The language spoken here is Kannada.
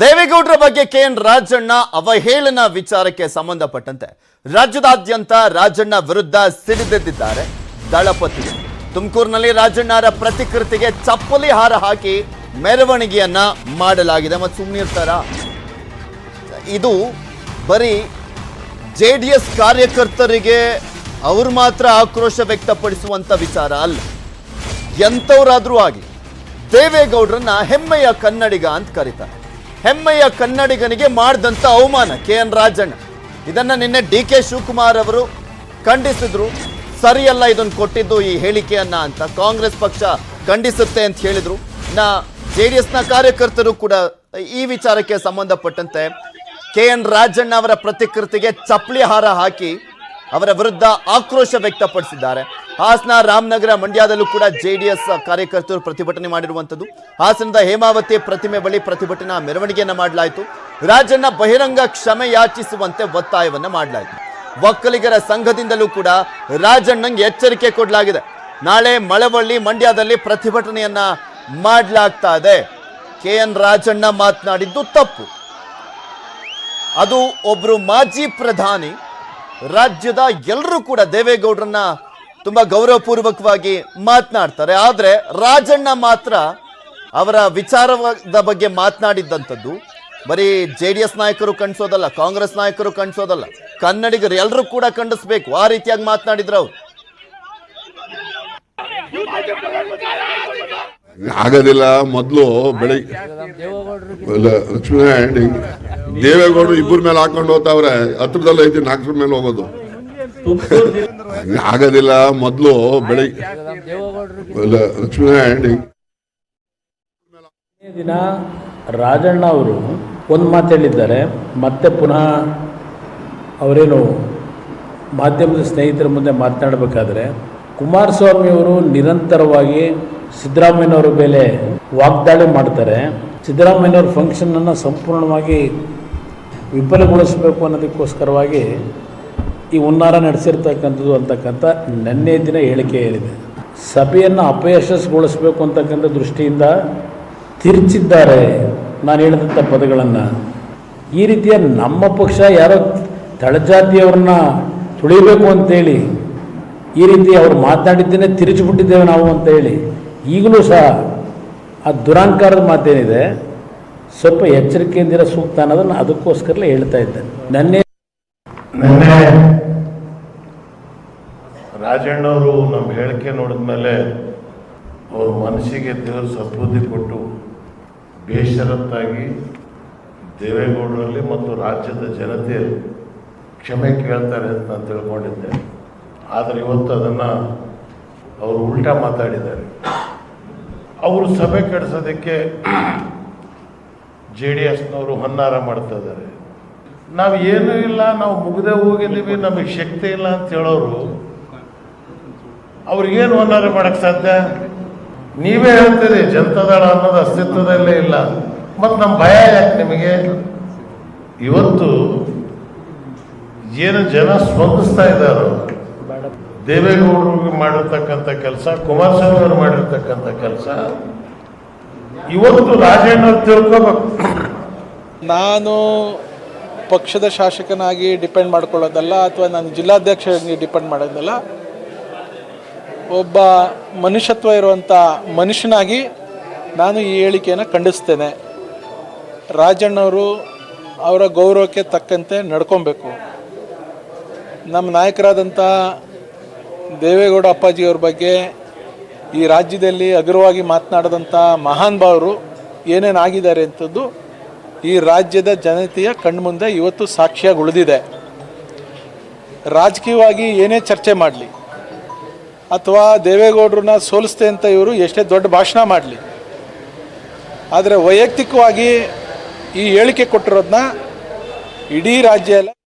ದೇವೇಗೌಡರ ಬಗ್ಗೆ ಕೆ ಎನ್ ರಾಜಣ್ಣ ಅವಹೇಳನ ವಿಚಾರಕ್ಕೆ ಸಂಬಂಧಪಟ್ಟಂತೆ ರಾಜ್ಯದಾದ್ಯಂತ ರಾಜಣ್ಣ ವಿರುದ್ಧ ಸಿಡಿದೆದ್ದಿದ್ದಾರೆ ದಳಪತಿ ತುಮಕೂರಿನಲ್ಲಿ ರಾಜಣ್ಣರ ಪ್ರತಿಕೃತಿಗೆ ಚಪ್ಪಲಿ ಹಾರ ಹಾಕಿ ಮೆರವಣಿಗೆಯನ್ನ ಮಾಡಲಾಗಿದೆ. ಮತ್ತು ಸುಮ್ಮನಿರ್ತಾರ ಇದು ಬರೀ ಜೆ ಡಿ ಎಸ್ ಕಾರ್ಯಕರ್ತರಿಗೆ ಅವ್ರು ಮಾತ್ರ ಆಕ್ರೋಶ ವ್ಯಕ್ತಪಡಿಸುವಂತ ವಿಚಾರ ಅಲ್ಲ. ಎಂಥವ್ರಾದ್ರೂ ಆಗಿ ದೇವೇಗೌಡರನ್ನ ಹೆಮ್ಮೆಯ ಕನ್ನಡಿಗ ಅಂತ ಕರೀತಾರೆ. ಹೆಮ್ಮೆಯ ಕನ್ನಡಿಗನಿಗೆ ಮಾಡಿದಂಥ ಅವಮಾನ ಕೆ ಎನ್ ರಾಜಣ್ಣ. ಇದನ್ನ ನಿನ್ನೆ ಡಿ ಕೆ ಶಿವಕುಮಾರ್ ಅವರು ಖಂಡಿಸಿದ್ರು. ಸರಿಯಲ್ಲ ಇದನ್ನು ಕೊಟ್ಟಿದ್ದು ಈ ಹೇಳಿಕೆಯನ್ನ ಅಂತ ಕಾಂಗ್ರೆಸ್ ಪಕ್ಷ ಖಂಡಿಸುತ್ತೆ ಅಂತ ಹೇಳಿದ್ರು. ನಾ ಜೆ ಡಿ ಎಸ್ನ ಕಾರ್ಯಕರ್ತರು ಕೂಡ ಈ ವಿಚಾರಕ್ಕೆ ಸಂಬಂಧಪಟ್ಟಂತೆ ಕೆ ಎನ್ ರಾಜಣ್ಣ ಅವರ ಪ್ರತಿಕೃತಿಗೆ ಚಪ್ಪಲಿ ಹಾರ ಹಾಕಿ ಅವರ ವಿರುದ್ಧ ಆಕ್ರೋಶ ವ್ಯಕ್ತಪಡಿಸಿದ್ದಾರೆ. ಹಾಸನ ರಾಮನಗರ ಮಂಡ್ಯದಲ್ಲೂ ಕೂಡ ಜೆಡಿಎಸ್ ಕಾರ್ಯಕರ್ತರು ಪ್ರತಿಭಟನೆ ಮಾಡಿರುವಂಥದ್ದು. ಹಾಸನದ ಹೇಮಾವತಿ ಪ್ರತಿಮೆ ಬಳಿ ಪ್ರತಿಭಟನಾ ಮೆರವಣಿಗೆಯನ್ನು ಮಾಡಲಾಯಿತು. ರಾಜಣ್ಣ ಬಹಿರಂಗ ಕ್ಷಮೆ ಯಾಚಿಸುವಂತೆ ಒತ್ತಾಯವನ್ನ ಮಾಡಲಾಯಿತು. ಒಕ್ಕಲಿಗರ ಸಂಘದಿಂದಲೂ ಕೂಡ ರಾಜಣ್ಣಂಗೆ ಎಚ್ಚರಿಕೆ ಕೊಡಲಾಗಿದೆ. ನಾಳೆ ಮಳವಳ್ಳಿ ಮಂಡ್ಯದಲ್ಲಿ ಪ್ರತಿಭಟನೆಯನ್ನ ಮಾಡಲಾಗ್ತಾ ಇದೆ. ಕೆ ಎನ್ ರಾಜಣ್ಣ ಮಾತನಾಡಿದ್ದು ತಪ್ಪು. ಅದು ಒಬ್ರು ಮಾಜಿ ಪ್ರಧಾನಿ, ರಾಜ್ಯದ ಎಲ್ಲರೂ ಕೂಡ ದೇವೇಗೌಡರನ್ನ ತುಂಬಾ ಗೌರವಪೂರ್ವಕವಾಗಿ ಮಾತನಾಡ್ತಾರೆ. ಆದ್ರೆ ರಾಜಣ್ಣ ಮಾತ್ರ ಅವರ ವಿಚಾರದ ಬಗ್ಗೆ ಮಾತನಾಡಿದ್ದಂಥದ್ದು. ಬರೀ ಜೆ ಡಿ ಎಸ್ ನಾಯಕರು ಕಣಿಸೋದಲ್ಲ, ಕಾಂಗ್ರೆಸ್ ನಾಯಕರು ಕಣಿಸೋದಲ್ಲ, ಕನ್ನಡಿಗರು ಎಲ್ಲರೂ ಕೂಡ ಖಂಡಿಸ್ಬೇಕು. ಆ ರೀತಿಯಾಗಿ ಮಾತನಾಡಿದ್ರು ಅವ್ರು. ಆಗೋದಿಲ್ಲ, ಮೊದಲು ಬೆಳಿಗ್ಗೆ ಲಕ್ಷ್ಮೀನಾರಾಯಣ ದೇವೇಗೌಡರು ಇಬ್ಬರ ಮೇಲೆ ಹಾಕೊಂಡು ಹೋಗ್ತಾವ್ರೆ, ಹತ್ರದಲ್ಲೇ ಐತಿ ನಾಲ್ಕರ ಮೇಲೆ ಹೋಗೋದು. ಆಗೋದಿಲ್ಲ ಮೊದಲು ಬೆಳಿಗ್ಗೆ ಲಕ್ಷ್ಮೀನಾರಾಯಣ ದಿನ ರಾಜಣ್ಣ ಅವರು ಒಂದು ಮಾತು ಹೇಳಿದ್ದಾರೆ. ಮತ್ತೆ ಪುನಃ ಅವರೇನು ಮಾಧ್ಯಮದ ಸ್ನೇಹಿತರ ಮುಂದೆ ಮಾತನಾಡಬೇಕಾದ್ರೆ ಕುಮಾರಸ್ವಾಮಿ ಅವರು ನಿರಂತರವಾಗಿ ಸಿದ್ದರಾಮಯ್ಯನವರ ಮೇಲೆ ವಾಗ್ದಾಳಿ ಮಾಡ್ತಾರೆ. ಸಿದ್ದರಾಮಯ್ಯನವ್ರ ಫಂಕ್ಷನನ್ನು ಸಂಪೂರ್ಣವಾಗಿ ವಿಫಲಗೊಳಿಸಬೇಕು ಅನ್ನೋದಕ್ಕೋಸ್ಕರವಾಗಿ ಈ ಹುನ್ನಾರ ನಡೆಸಿರ್ತಕ್ಕಂಥದ್ದು ಅಂತಕ್ಕಂಥ ನಿನ್ನೆ ದಿನ ಹೇಳಿಕೆ ಹೇಳಿದೆ. ಸಭೆಯನ್ನು ಅಪಯಶಸ್ಗೊಳಿಸಬೇಕು ಅಂತಕ್ಕಂಥ ದೃಷ್ಟಿಯಿಂದ ತಿರ್ಚಿದ್ದಾರೆ ನಾನು ಹೇಳಿದಂಥ ಪದಗಳನ್ನು. ಈ ರೀತಿಯ ನಮ್ಮ ಪಕ್ಷ ಯಾರೋ ತಳಜಾತಿಯವ್ರನ್ನ ತುಳಿಬೇಕು ಅಂತೇಳಿ, ಈ ರೀತಿ ಅವ್ರು ಮಾತನಾಡಿದ್ದೇನೆ ತಿರುಚಿಬಿಟ್ಟಿದ್ದೇವೆ ನಾವು ಅಂತೇಳಿ, ಈಗಲೂ ಸಹ ಆ ದುರಾಂಕಾರದ ಮಾತೇನಿದೆ. ಸ್ವಲ್ಪ ಎಚ್ಚರಿಕೆಯಿಂದಿರೋ ಸೂಕ್ತ ಅನ್ನೋದನ್ನು ಅದಕ್ಕೋಸ್ಕರಲೇ ಹೇಳ್ತಾ ಇದ್ದೆ. ನಿನ್ನೆ ರಾಜಣ್ಣವರು ನಮ್ಮ ಹೇಳಿಕೆ ನೋಡಿದ ಮೇಲೆ ಅವ್ರ ಮನಸ್ಸಿಗೆ ದೇವರು ಸದ್ಬುದ್ಧಿ ಕೊಟ್ಟು ಬೇಷರತ್ತಾಗಿ ದೇವೇಗೌಡರಲ್ಲಿ ಮತ್ತು ರಾಜ್ಯದ ಜನತೆ ಕ್ಷಮೆ ಕೇಳ್ತಾರೆ ಅಂತ ನಾನು ತಿಳ್ಕೊಂಡಿದ್ದೆ. ಆದರೆ ಇವತ್ತು ಅದನ್ನು ಅವರು ಉಲ್ಟಾ ಮಾತಾಡಿದ್ದಾರೆ. ಅವರು ಸಭೆ ಕೆಡಿಸೋದಕ್ಕೆ ಜೆ ಡಿ ಎಸ್ನವರು ಹೊನ್ನಾರ ಮಾಡ್ತಾ ಇದ್ದಾರೆ. ನಾವು ಏನೂ ಇಲ್ಲ, ನಾವು ಮುಗ್ದೇ ಹೋಗಿದ್ದೀವಿ, ನಮಗೆ ಶಕ್ತಿ ಇಲ್ಲ ಅಂತ ಹೇಳೋರು ಅವ್ರಿಗೇನು ಹೊನ್ನಾರ ಮಾಡಕ್ಕೆ ಸಾಧ್ಯ? ನೀವೇ ಹೇಳ್ತೀರಿ ಜನತಾದಳ ಅನ್ನೋದು ಅಸ್ತಿತ್ವದಲ್ಲೇ ಇಲ್ಲ. ಮತ್ತು ನಮ್ಮ ಭಯ ಯಾಕೆ ನಿಮಗೆ? ಇವತ್ತು ಏನು ಜನ ಸ್ಪಂದಿಸ್ತಾ ಇದ್ದಾರೋ, ದೇವೇಗೌಡರು ಮಾಡಿರ್ತಕ್ಕಂಥ ಕೆಲಸ ಕುಮಾರಸ್ವಾಮಿ ಅವರು ಮಾಡಿರ್ತಕ್ಕಂಥ ಕೆಲಸ, ಇವತ್ತು ರಾಜಣ್ಣ ತಿಳ್ಕೋಬೇಕು. ನಾನು ಪಕ್ಷದ ಶಾಸಕನಾಗಿ ಡಿಪೆಂಡ್ ಮಾಡ್ಕೊಳ್ಳೋದಲ್ಲ, ಅಥವಾ ನಾನು ಜಿಲ್ಲಾಧ್ಯಕ್ಷರಾಗಿ ಡಿಪೆಂಡ್ ಮಾಡೋದಲ್ಲ ಒಬ್ಬ ಮನುಷ್ಯತ್ವ ಇರುವಂಥ ಮನುಷ್ಯನಾಗಿ ನಾನು ಈ ಹೇಳಿಕೆಯನ್ನು ಖಂಡಿಸ್ತೇನೆ. ರಾಜಣ್ಣವರು ಅವರ ಗೌರವಕ್ಕೆ ತಕ್ಕಂತೆ ನಡ್ಕೊಬೇಕು. ನಮ್ಮ ನಾಯಕರಾದಂಥ ದೇವೇಗೌಡ ಅಪ್ಪಾಜಿಯವ್ರ ಬಗ್ಗೆ ಈ ರಾಜ್ಯದಲ್ಲಿ ಅಗ್ರವಾಗಿ ಮಾತನಾಡಿದಂಥ ಮಹಾನ್ ಭಾವರು ಏನೇನು ಆಗಿದ್ದಾರೆ ಅಂಥದ್ದು ಈ ರಾಜ್ಯದ ಜನತೆಯ ಕಣ್ಮುಂದೆ ಇವತ್ತು ಸಾಕ್ಷಿಯಾಗಿ ಉಳಿದಿದೆ. ರಾಜಕೀಯವಾಗಿ ಏನೇ ಚರ್ಚೆ ಮಾಡಲಿ ಅಥವಾ ದೇವೇಗೌಡರನ್ನ ಸೋಲಿಸ್ತೆ ಅಂತ ಇವರು ಎಷ್ಟೇ ದೊಡ್ಡ ಭಾಷಣ ಮಾಡಲಿ. ಆದರೆ ವೈಯಕ್ತಿಕವಾಗಿ ಈ ಹೇಳಿಕೆ ಕೊಟ್ಟಿರೋದನ್ನ ಇಡೀ ರಾಜ್ಯ ಎಲ್ಲ